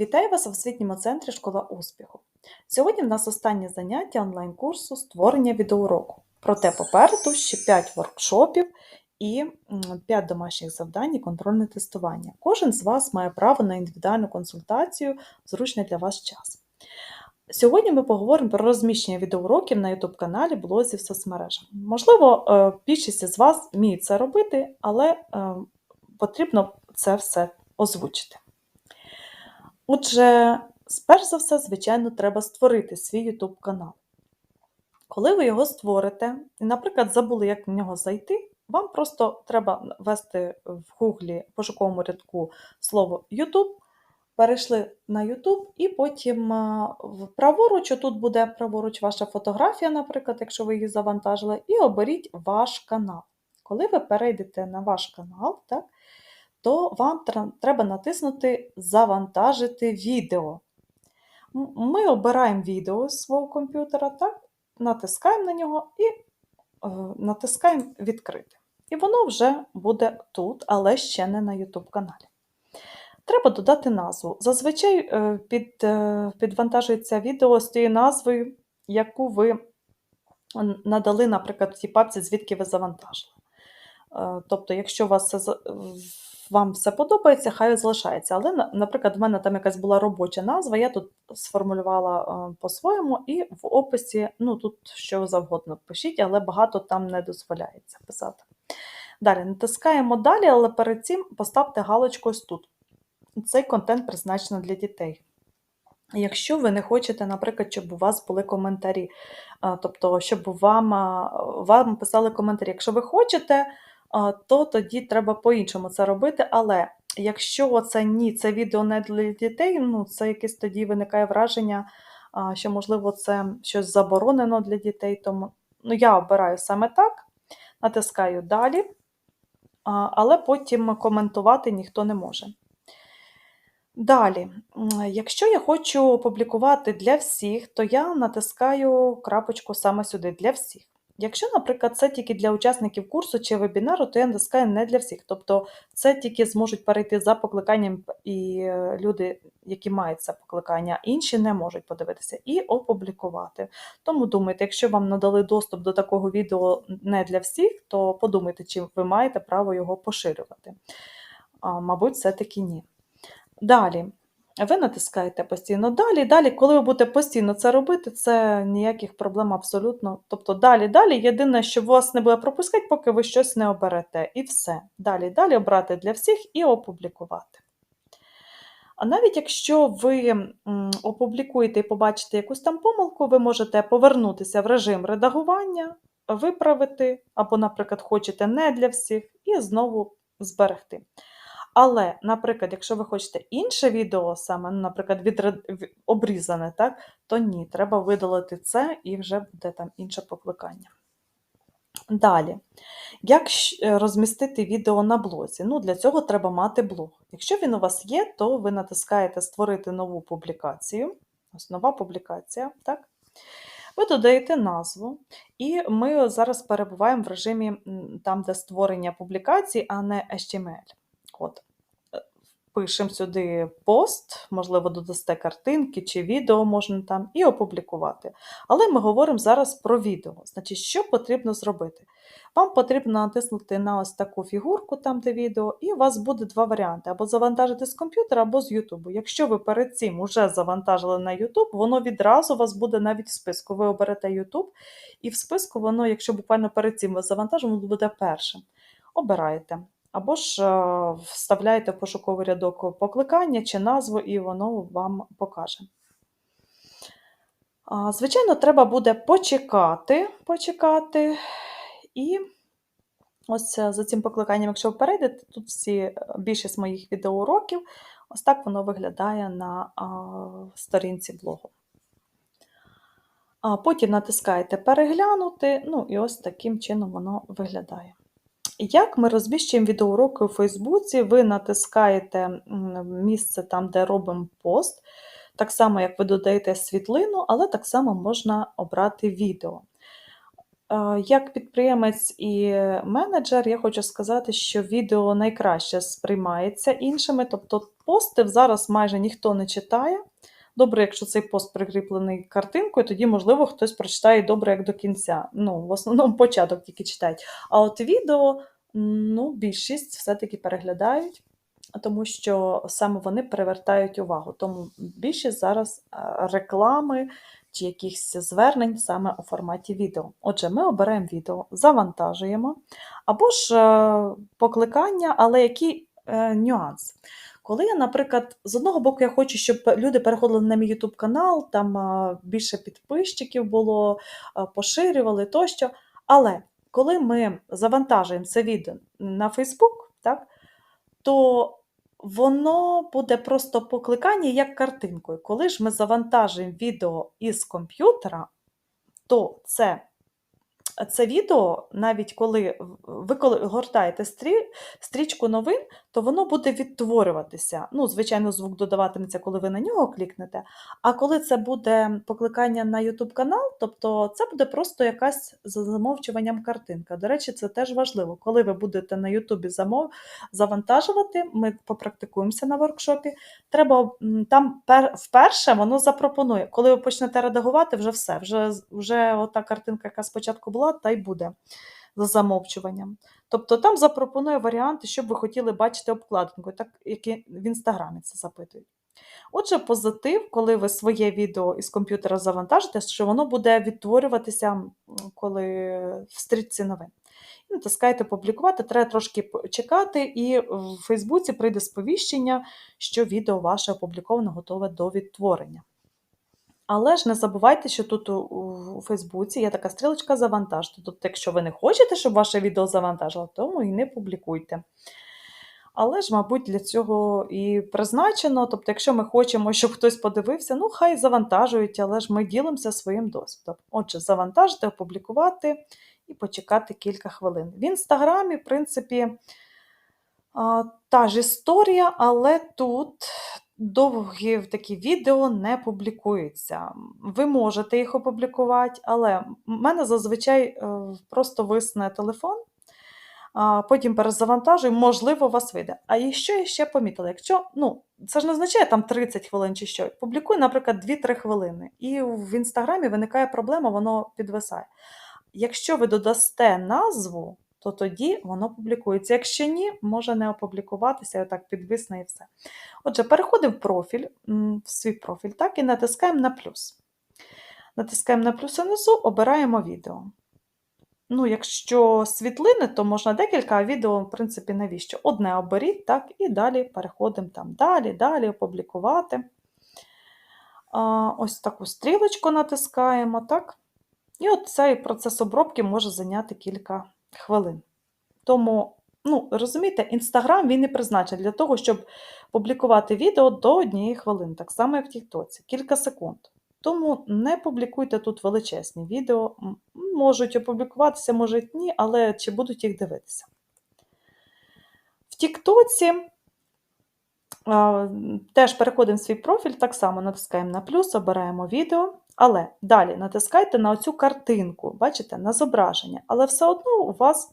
Вітаю вас в освітньому центрі Школа успіху. Сьогодні в нас останнє заняття онлайн-курсу створення відеоуроку. Проте попереду ще 5 воркшопів і 5 домашніх завдань і контрольне тестування. Кожен з вас має право на індивідуальну консультацію в зручний для вас час. Сьогодні ми поговоримо про розміщення відеоуроків на YouTube каналі, блозі в соцмережах. Можливо, е, більшість з вас вміють це робити, але е, потрібно це все озвучити. Отже, сперш за все, звичайно, треба створити свій YouTube канал. Коли ви його створите, і, наприклад, забули, як на нього зайти, вам просто треба ввести в Гуглі пошуковому рядку слово YouTube, перейшли на YouTube, і потім в праворуч, тут буде праворуч ваша фотографія, наприклад, якщо ви її завантажили, і оберіть ваш канал. Коли ви перейдете на ваш канал, так, то вам треба натиснути Завантажити відео. Ми обираємо відео з свого комп'ютера, так? натискаємо на нього і е, натискаємо Відкрити. І воно вже буде тут, але ще не на YouTube каналі. Треба додати назву. Зазвичай е, під, е, підвантажується відео з тією назвою, яку ви надали, наприклад, в тій папці, звідки ви завантажили. Тобто, якщо у вас вам все подобається, хай залишається. Але, наприклад, в мене там якась була робоча назва, я тут сформулювала е, по-своєму, і в описі, ну тут що завгодно пишіть, але багато там не дозволяється писати. Далі натискаємо далі, але перед цим поставте галочку ось тут. Цей контент призначено для дітей. Якщо ви не хочете, наприклад, щоб у вас були коментарі, тобто, щоб вам, вам писали коментарі. Якщо ви хочете, то тоді треба по-іншому це робити. Але якщо це ні, це відео не для дітей, ну це якесь тоді виникає враження, що, можливо, це щось заборонено для дітей. Тому ну, я обираю саме так, натискаю далі, але потім коментувати ніхто не може. Далі, якщо я хочу опублікувати для всіх, то я натискаю крапочку саме сюди для всіх. Якщо, наприклад, це тільки для учасників курсу чи вебінару, то я не для всіх. Тобто це тільки зможуть перейти за покликанням і е, люди, які мають це покликання, інші не можуть подивитися і опублікувати. Тому думайте, якщо вам надали доступ до такого відео не для всіх, то подумайте, чи ви маєте право його поширювати. А, мабуть, все-таки ні. Далі. Ви натискаєте постійно далі. Далі, коли ви будете постійно це робити, це ніяких проблем абсолютно. Тобто далі, далі. Єдине, що вас не буде пропускати, поки ви щось не оберете. І все. Далі, далі обрати для всіх і опублікувати. А навіть якщо ви опублікуєте і побачите якусь там помилку, ви можете повернутися в режим редагування, виправити, або, наприклад, хочете не для всіх, і знову зберегти. Але, наприклад, якщо ви хочете інше відео, саме, ну, наприклад, відре- обрізане, так, то ні, треба видалити це і вже буде там інше покликання. Далі, як е, розмістити відео на блозі? Ну, для цього треба мати блог. Якщо він у вас є, то ви натискаєте Створити нову публікацію. Ось нова публікація, так? Ви додаєте назву, і ми зараз перебуваємо в режимі там, де створення публікацій, а не HTML. От. Е, Пишемо сюди пост, можливо, додасте картинки чи відео можна там, і опублікувати. Але ми говоримо зараз про відео. Значить, що потрібно зробити? Вам потрібно натиснути на ось таку фігурку, там де відео, і у вас буде два варіанти: або завантажити з комп'ютера, або з Ютубу. Якщо ви перед цим вже завантажили на Ютуб, воно відразу у вас буде навіть в списку. Ви оберете Ютуб, і в списку воно, якщо буквально перед цим ви завантажили, воно буде першим. Обираєте. Або ж е, вставляєте в пошуковий рядок покликання чи назву, і воно вам покаже. Звичайно, треба буде почекати, почекати. І ось е, за цим покликанням, якщо ви перейдете, тут всі е, більшість моїх відеоуроків, ось так воно виглядає на сторінці блогу. А потім натискаєте переглянути, ну і ось таким чином воно виглядає. Як ми розміщуємо відеоуроки у Фейсбуці, ви натискаєте місце там, де робимо пост, так само, як ви додаєте світлину, але так само можна обрати відео. Е, Як підприємець і менеджер, я хочу сказати, що відео найкраще сприймається іншими, тобто постів зараз майже ніхто не читає. Добре, якщо цей пост прикріплений картинкою, тоді, можливо, хтось прочитає добре як до кінця. Ну, в основному початок тільки читають. А от відео, ну, більшість все-таки переглядають, тому що саме вони привертають увагу. Тому більшість зараз е, реклами чи якихось звернень саме у форматі відео. Отже, ми обираємо відео, завантажуємо, або ж е, покликання, але який е, нюанс? Коли я, наприклад, з одного боку, я хочу, щоб люди переходили на мій YouTube канал, там більше підписчиків було, поширювали тощо. Але коли ми завантажуємо це відео на Facebook, так, то воно буде просто покликання як картинкою. Коли ж ми завантажуємо відео із комп'ютера, то це, це відео, навіть коли ви коли гортаєте стрі, стрічку новин, то воно буде відтворюватися. Ну, звичайно, звук додаватиметься, коли ви на нього клікнете. А коли це буде покликання на YouTube канал, тобто це буде просто якась за замовчуванням картинка. До речі, це теж важливо. Коли ви будете на YouTube замов... завантажувати, ми попрактикуємося на воркшопі. Треба там пер... вперше воно запропонує. Коли ви почнете редагувати, вже все. Вже, вже ота картинка, яка спочатку була, та й буде за замовчуванням. Тобто там запропонує варіанти, що б ви хотіли бачити обкладинкою, так як в інстаграмі це запитують. Отже, позитив, коли ви своє відео із комп'ютера завантажите, що воно буде відтворюватися, коли в стрічці новин. І натискаєте публікувати, треба трошки чекати, і в Фейсбуці прийде сповіщення, що відео ваше опубліковано готове до відтворення. Але ж не забувайте, що тут у, Фейсбуці є така стрілочка завантажити. Тобто, якщо ви не хочете, щоб ваше відео завантажило, тому і не публікуйте. Але ж, мабуть, для цього і призначено. Тобто, якщо ми хочемо, щоб хтось подивився, ну хай завантажують, але ж ми ділимося своїм досвідом. Отже, завантажити, опублікувати і почекати кілька хвилин. В інстаграмі, в принципі, та ж історія, але тут довгі такі відео не публікуються. Ви можете їх опублікувати, але в мене зазвичай е, просто висне телефон, а потім перезавантажую, можливо, вас вийде. А і що я ще помітила? Якщо, ну, це ж не означає там 30 хвилин чи що. Публікуй, наприклад, 2-3 хвилини. І в інстаграмі виникає проблема, воно підвисає. Якщо ви додасте назву, то тоді воно публікується. Якщо ні, може не опублікуватися, отак підвисне і все. Отже, переходимо в профіль, в свій профіль, так, і натискаємо на плюс. Натискаємо на плюс внизу, обираємо відео. Ну, якщо світлини, то можна декілька, а відео, в принципі, навіщо? Одне оберіть, так, і далі переходимо там далі, далі, опублікувати. Ось таку стрілочку натискаємо, так. І от цей процес обробки може зайняти кілька хвилин. Тому, ну, розумієте, Інстаграм він не призначений для того, щоб публікувати відео до однієї хвилини, так само, як в Тіктоці, кілька секунд. Тому не публікуйте тут величезні відео. Можуть опублікуватися, можуть ні, але чи будуть їх дивитися. В Тіктоці теж переходимо в свій профіль, так само натискаємо на плюс, обираємо відео, але далі натискайте на оцю картинку, бачите, на зображення. Але все одно у вас,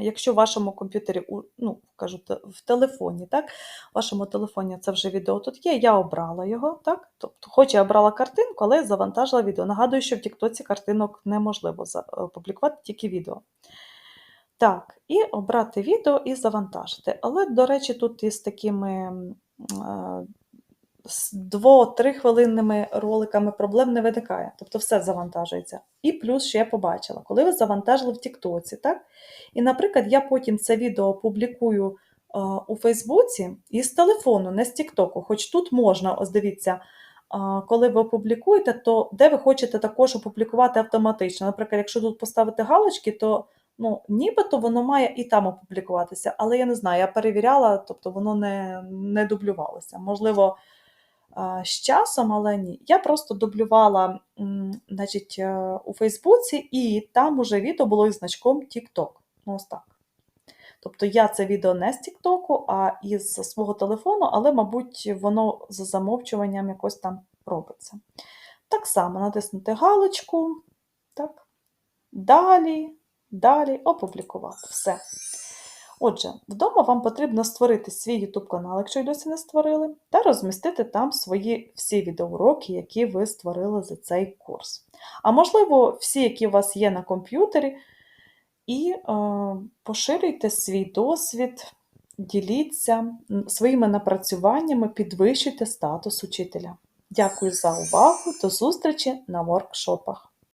якщо в вашому комп'ютері, ну, кажу, в телефоні, так, в вашому телефоні це вже відео тут є, я обрала його, так? Тобто, хоч я обрала картинку, але завантажила відео. Нагадую, що в Тіктоці картинок неможливо опублікувати, тільки відео. Так, і обрати відео і завантажити. Але, до речі, тут із такими з 2-3 хвилинними роликами проблем не виникає. Тобто все завантажується. І плюс, що я побачила, коли ви завантажили в Тіктоці, так? І, наприклад, я потім це відео опублікую е, у Фейсбуці із телефону, не з Тіктоку. Хоч тут можна, ось дивіться, коли ви опублікуєте, то де ви хочете також опублікувати автоматично. Наприклад, якщо тут поставити галочки, то ну, нібито воно має і там опублікуватися, але я не знаю, я перевіряла, тобто воно не, не дублювалося. Можливо, з часом, але ні. Я просто дублювала значить, е, у Фейсбуці, і там уже відео було із значком TikTok. Ну, ось так. Тобто я це відео не з Тіктоку, а із свого телефону, але, мабуть, воно за замовчуванням якось там робиться. Так само натиснути галочку. Так. далі, далі, опублікувати. Все. Отже, вдома вам потрібно створити свій YouTube канал, якщо й досі не створили, та розмістити там свої всі відеоуроки, які ви створили за цей курс. А можливо, всі, які у вас є на комп'ютері, і е, поширюйте свій досвід, діліться своїми напрацюваннями, підвищуйте статус учителя. Дякую за увагу. До зустрічі на воркшопах.